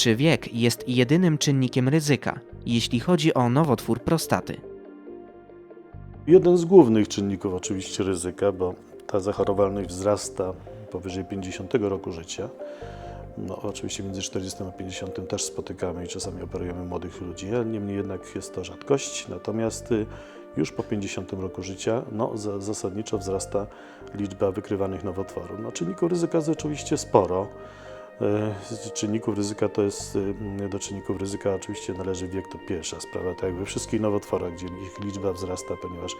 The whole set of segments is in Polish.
Czy wiek jest jedynym czynnikiem ryzyka, jeśli chodzi o nowotwór prostaty? Jeden z głównych czynników oczywiście ryzyka, bo ta zachorowalność wzrasta powyżej 50 roku życia. No, oczywiście między 40 a 50 też spotykamy i czasami operujemy młodych ludzi, niemniej jednak jest to rzadkość. Natomiast y, już po 50 roku życia no, za, zasadniczo wzrasta liczba wykrywanych nowotworów. No, czynników ryzyka jest oczywiście sporo. Y, Czynników ryzyka to jest, y, do czynników ryzyka oczywiście należy wiek, to pierwsza sprawa, tak jak we wszystkich nowotworach, gdzie ich liczba wzrasta, ponieważ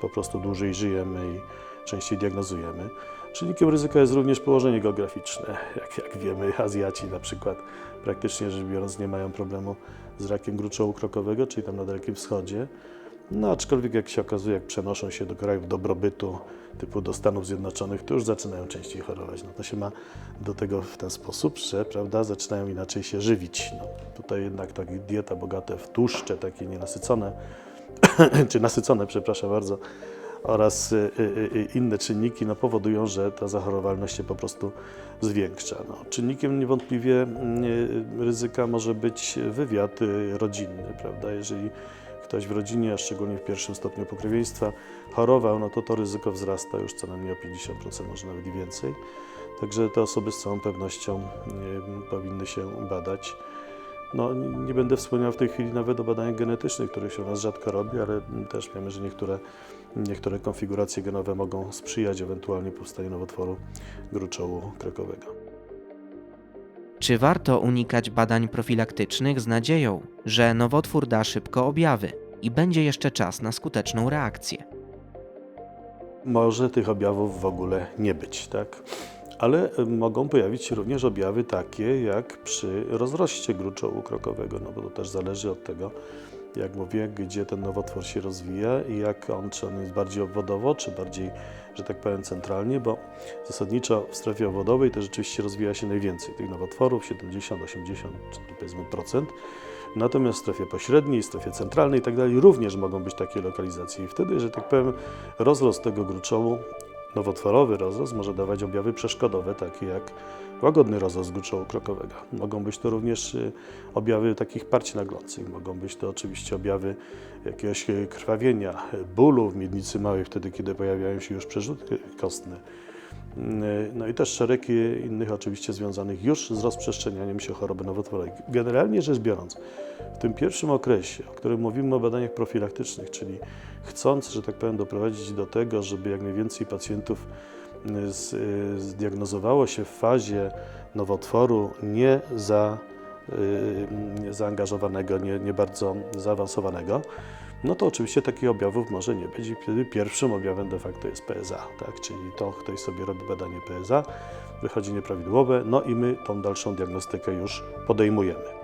po prostu dłużej żyjemy i częściej diagnozujemy. Czynnikiem ryzyka jest również położenie geograficzne. Jak, jak wiemy, Azjaci na przykład praktycznie rzecz biorąc nie mają problemu z rakiem gruczołu krokowego, czyli tam na Dalekim Wschodzie. No aczkolwiek jak się okazuje, jak przenoszą się do krajów dobrobytu, typu do Stanów Zjednoczonych, to już zaczynają częściej chorować. No to się ma do tego w ten sposób, że prawda, zaczynają inaczej się żywić. No, tutaj jednak taka dieta bogata w tłuszcze, takie nienasycone, czy nasycone, przepraszam bardzo, oraz y, y, y, inne czynniki no, powodują, że ta zachorowalność się po prostu zwiększa. No, czynnikiem niewątpliwie y, ryzyka może być wywiad rodzinny, prawda? Jeżeli ktoś w rodzinie, a szczególnie w pierwszym stopniu pokrewieństwa, chorował, no to to ryzyko wzrasta już co najmniej o 50%, może nawet i więcej. Także te osoby z całą pewnością powinny się badać. No, nie będę wspomniał w tej chwili nawet o badaniach genetycznych, których się u nas rzadko robi, ale też wiemy, że niektóre, niektóre konfiguracje genowe mogą sprzyjać ewentualnie powstaniu nowotworu gruczołu krokowego. Czy warto unikać badań profilaktycznych z nadzieją, że nowotwór da szybko objawy i będzie jeszcze czas na skuteczną reakcję? Może tych objawów w ogóle nie być, tak? Ale y, mogą pojawić się również objawy takie jak przy rozroście gruczołu krokowego, no bo to też zależy od tego, jak mówię, gdzie ten nowotwór się rozwija i jak on, czy on jest bardziej obwodowo, czy bardziej, że tak powiem, centralnie, bo zasadniczo w strefie obwodowej to rzeczywiście rozwija się najwięcej tych nowotworów, 70, 80, czy powiedzmy procent. Natomiast w strefie pośredniej, strefie centralnej i tak dalej również mogą być takie lokalizacje. I wtedy, że tak powiem, rozrost tego gruczołu, nowotworowy rozrost, może dawać objawy przeszkodowe, takie jak łagodny rozrost gruczołu krokowego. Mogą być to również y, objawy takich parć naglących, mogą być to oczywiście objawy jakiegoś y, krwawienia, y, bólu w miednicy małej, wtedy kiedy pojawiają się już przerzuty kostne. Y, No i też szereg y, innych oczywiście związanych już z rozprzestrzenianiem się choroby nowotworowej. Generalnie rzecz biorąc, w tym pierwszym okresie, o którym mówimy o badaniach profilaktycznych, czyli chcąc, że tak powiem, doprowadzić do tego, żeby jak najwięcej pacjentów y, z, y, zdiagnozowało się w fazie nowotworu nie za, y, nie zaangażowanego, nie, nie bardzo zaawansowanego, no to oczywiście takich objawów może nie być i wtedy pierwszym objawem de facto jest PSA, tak? czyli to ktoś sobie robi badanie PSA, wychodzi nieprawidłowe, no i my tą dalszą diagnostykę już podejmujemy.